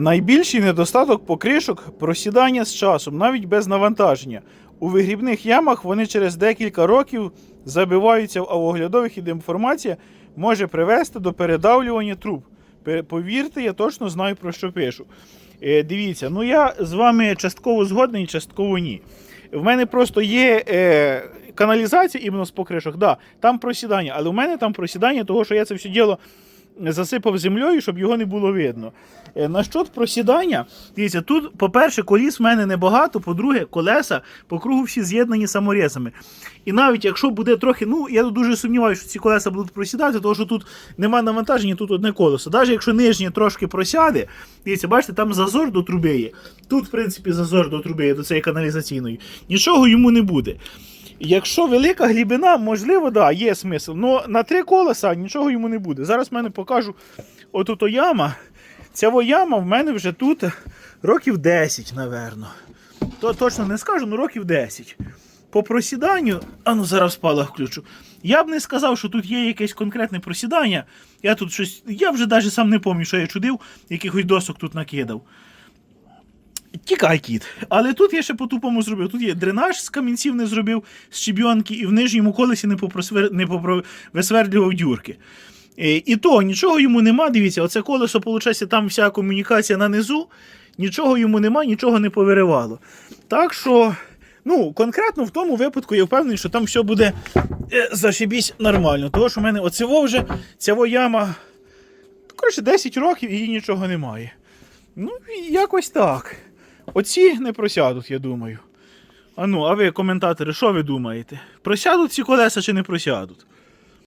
Найбільший недостаток покришок просідання з часом, навіть без навантаження. У вигрібних ямах вони через декілька років забиваються, а у оглядових і деформація може привести до передавлювання труб. Повірте, я точно знаю про що пишу. Е, дивіться, ну я з вами частково згодний, частково ні. В мене просто є е, каналізація іменно з покришок, да, там просідання, але в мене там просідання, того, що я це все діло засипав землею, щоб його не було видно. Е, На що просідання? Дивіться, тут, по-перше, коліс в мене небагато, по-друге, колеса по кругу всі з'єднані саморезами. І навіть якщо буде трохи, ну я дуже сумніваюся, що ці колеса будуть просідати, тому що тут нема навантаження, тут одне колесо. Навіть якщо нижнє трошки просяде, дивіться, бачите, там зазор до труби є. Тут, в принципі, зазор до труби є, до цієї каналізаційної. Нічого йому не буде. Якщо велика глибина, можливо, да, є смисл. Але на три колеса нічого йому не буде. Зараз в мене покажу отут яма. Ця яма в мене вже тут років 10, напевно. То точно не скажу, ну років 10. По просіданню, а ну зараз спала включу. Я б не сказав, що тут є якесь конкретне просідання. Я тут щось. Я вже навіть сам не пам'ятаю, що я чудив, якихось досок тут накидав. Тікай кіт. Але тут я ще по-тупому зробив. Тут є дренаж з камінців не зробив, з щебінки, і в нижньому колесі не, попросвер... не висвердлював дюрки. Е, І то нічого йому нема. Дивіться, оце колесо, виходить, там вся комунікація на низу, нічого йому нема, нічого не повиривало. Так що, ну, конкретно в тому випадку я впевнений, що там все буде е, зашибісь нормально. Тому що в мене оцево вже, ця яма, коротше, 10 років і її нічого немає. Ну, якось так. Оці не просядуть, я думаю. А ну, а ви, коментатори, що ви думаєте? Просядуть ці колеса чи не просядуть?